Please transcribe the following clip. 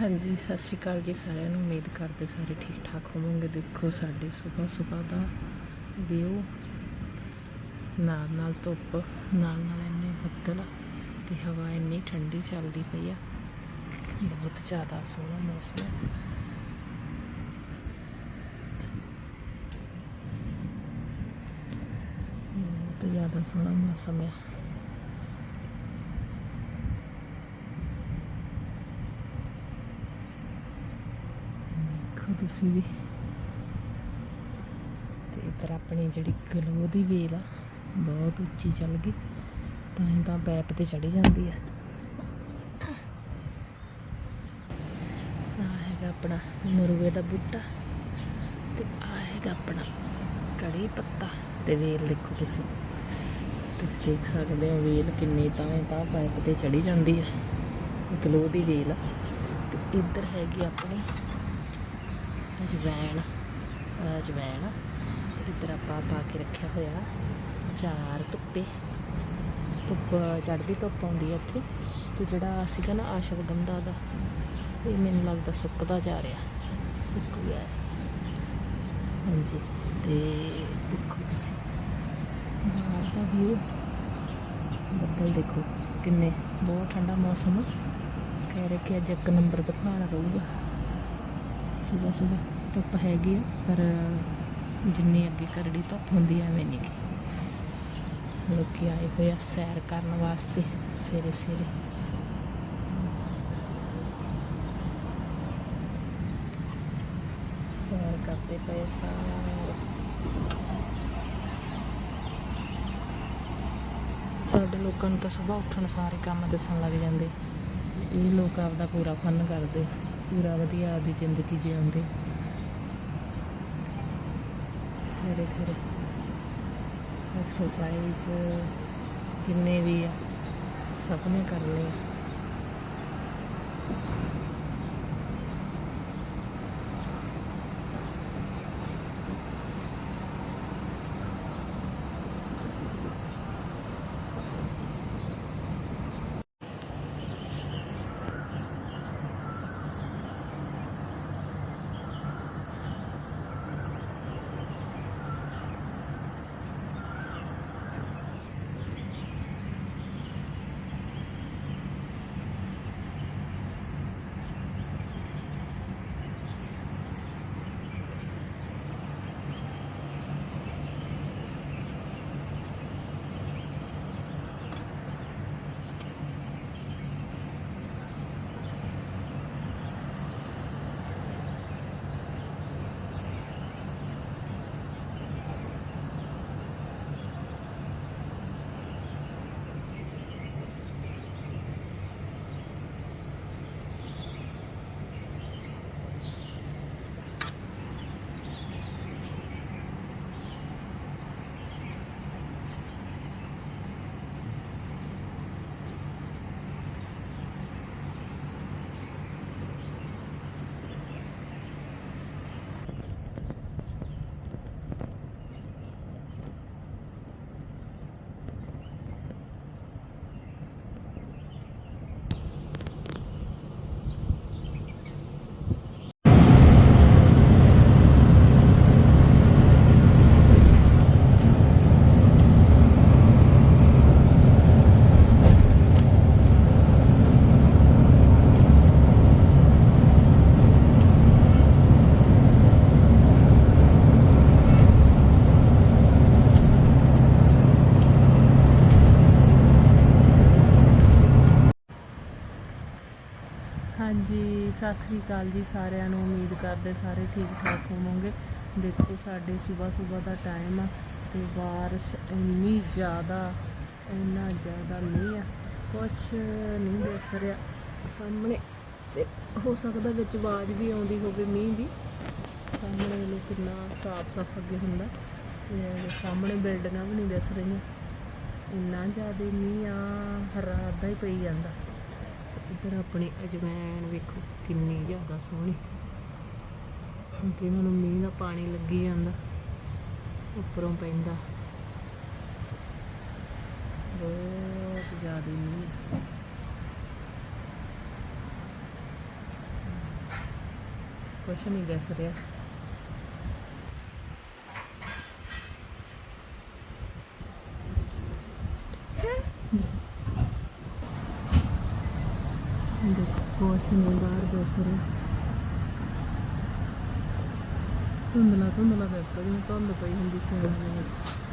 ਹਾਂਜੀ, ਸਤਿ ਸ਼੍ਰੀ ਅਕਾਲ ਜੀ ਸਾਰਿਆਂ ਨੂੰ। ਉਮੀਦ ਕਰਦੇ ਸਾਰੇ ਠੀਕ ਠਾਕ ਹੋਵੋਗੇ। ਦੇਖੋ, ਸਾਡੇ ਸਵੇਰ ਸਵੇਰ ਦਾ ਵਿਊ। ਨਾਲ ਨਾਲ ਧੁੱਪ ਨਾਲ ਨਾਲ ਇੰਨੇ ਬੱਦਲ ਤੇ ਹਵਾ ਇੰਨੀ ਠੰਡੀ ਚੱਲਦੀ ਪਈ ਆ। ਬਹੁਤ ਜ਼ਿਆਦਾ ਸੋਹਣਾ ਮੌਸਮ ਹੈ। ਬਹੁਤ ਜ਼ਿਆਦਾ ਸੋਹਣਾ ਮੌਸਮ ਹੈ ਦੇਖੋ ਤੁਸੀਂ ਵੀ। ਤੇ ਇੱਧਰ ਆਪਣੀ ਜਿਹੜੀ ਗਲੋ ਦੀ ਵੇਲ ਆ, ਬਹੁਤ ਉੱਚੀ ਚੱਲ ਗਈ, ਤਾਂ ਹੀ ਤਾਂ ਬੈਪ ਤੇ ਚੜੀ ਜਾਂਦੀ ਆ। ਆ ਹੈਗਾ ਆਪਣਾ ਮਰੂਏ ਦਾ ਬੂਟਾ, ਤੇ ਆ ਹੈਗਾ ਆਪਣਾ ਕੜੀ ਪੱਤਾ। ਤੇ ਵੇਲ ਦੇਖੋ ਤੁਸੀਂ ਤੁਸੀਂ ਦੇਖ ਸਕਦੇ ਹੋ ਵੇਲ ਕਿੰਨੀ ਤਾਂ ਹੀ ਤਾਂ ਬੈਪ ਤੇ ਚੜੀ ਜਾਂਦੀ ਹੈ ਗਲੋ ਦੀ ਵੇਲ ਆ। ਤੇ ਇੱਧਰ ਹੈਗੀ ਆਪਣੀ ਅਜਵੈਣ ਅਜਵੈਣ ਤੇ ਇੱਧਰ ਆਪਾਂ ਪਾ ਕੇ ਰੱਖਿਆ ਹੋਇਆ ਚਾਰ ਧੁੱਪੇ। ਧੁੱਪ, ਚੜ੍ਹਦੀ ਧੁੱਪ ਆਉਂਦੀ ਹੈ ਇੱਥੇ। ਤੇ ਜਿਹੜਾ ਸੀਗਾ ਨਾ ਆਸ਼ਵਗੰਧਾ ਦਾ, ਇਹ ਮੈਨੂੰ ਲੱਗਦਾ ਸੁੱਕਦਾ ਜਾ ਰਿਹਾ। ਸੁੱਕ ਗਿਆ। ਹਾਂਜੀ, ਤੇ ਦੇਖੋ ਤੁਸੀਂ। ਬਾਹਰ ਦਾ ਵਿਊ ਬੱਦਲ ਦੇਖੋ ਕਿੰਨੇ, ਬਹੁਤ ਠੰਡਾ ਮੌਸਮ ਕਹਿ ਰਹੇ ਕਿ ਅੱਜ ਇੱਕ ਨੰਬਰ ਤੂਫਾਨ ਰਹੂਗਾ ਸਵੇਰ ਸਵੇਰ ਧੁੱਪ ਹੈਗੀ ਆ, ਪਰ ਜਿੰਨੀ ਅੱਗੇ ਕਰੜੀ ਧੁੱਪ ਹੁੰਦੀ ਐ ਐਵੇਂ ਨਹੀਂ ਕਿ ਲੋਕੀ ਆਏ ਹੋਏ ਆ ਸੈਰ ਕਰਨ ਵਾਸਤੇ ਸਵੇਰੇ ਸਵੇਰੇ। ਸੈਰ ਕਰਦੇ ਪਏ ਸਾਰੇ। ਸਾਡੇ ਲੋਕਾਂ ਨੂੰ ਤਾਂ ਸਵੇਰ ਉੱਠਣ ਸਾਰੇ ਕੰਮ ਦੱਸਣ ਲੱਗ ਜਾਂਦੇ। ਇਹ ਲੋਕ ਆਪਦਾ ਪੂਰਾ ਫਨ ਕਰਦੇ। ਪੂਰਾ ਵਧੀਆ ਆਪਦੀ ਜ਼ਿੰਦਗੀ ਜਿਉਂਦੇ। ਸਵੇਰੇ ਸਵੇਰੇ ਐਕਸਰਸਾਈਜ਼ ਜਿੰਨੇ ਵੀ ਆ ਸਭ ਨੇ ਕਰਨੇ ਸਤਿ ਸ੍ਰੀ ਅਕਾਲ ਜੀ ਸਾਰਿਆਂ ਨੂੰ। ਉਮੀਦ ਕਰਦੇ ਸਾਰੇ ਠੀਕ ਠਾਕ ਹੋਵੋਗੇ। ਦੇਖੋ, ਸਾਡੇ ਸਵੇਰ ਸਵੇਰ ਦਾ ਟਾਈਮ ਆ ਤੇ ਬਾਰਿਸ਼ ਇੰਨੀ ਜ਼ਿਆਦਾ, ਇੰਨਾ ਜ਼ਿਆਦਾ ਮੀਂਹ ਆ। ਕੁਛ ਨਹੀਂ ਦਿਸ ਰਿਹਾ। ਸਾਹਮਣੇ ਤੇ ਹੋ ਸਕਦਾ ਵਿੱਚ ਆਵਾਜ਼ ਵੀ ਆਉਂਦੀ ਹੋਵੇ ਮੀਂਹ ਦੀ। ਸਾਹਮਣੇ ਲੋ ਕਿੰਨਾ ਸਾਫ਼ ਸਾਫ਼ ਅੱਗੇ ਹੁੰਦਾ। ਤੇ ਸਾਹਮਣੇ ਬਿਲਡਿੰਗਾਂ ਵੀ ਨਹੀਂ ਦਿਸ ਰਹੀਆਂ। ਇੰਨਾ ਜ਼ਿਆਦਾ ਮੀਂਹ ਆ ਰਾਤ ਦਾ ਹੀ ਪਈ ਜਾਂਦਾ। ਇੱਧਰ ਆਪਣੀ ਅਜਵਾਇਣ ਵੇਖੋ, ਕਿੰਨੀ ਜ਼ਿਆਦਾ ਸੋਹਣੀ। ਕਿਉਂਕਿ ਇਹਨਾਂ ਨੂੰ ਮੀਂਹ ਦਾ ਪਾਣੀ ਲੱਗੀ ਜਾਂਦਾ, ਉੱਪਰੋਂ ਪੈਂਦਾ। ਬਹੁਤ ਜ਼ਿਆਦਾ ਮੀਂਹ। ਕੁਛ ਨਹੀਂ ਦਿਸ ਰਿਹਾ ਦੇਖੋ ਕੁਛ ਨਹੀਂ ਬਾਹਰ ਦਿਸ ਰਿਹਾ। ਧੁੰਦਲਾ ਧੁੰਦਲਾ ਦਿਸਦਾ ਜਿਵੇਂ ਧੁੰਦ ਪਈ ਹੁੰਦੀ ਸੀ। ਦੇ ਵਿੱਚ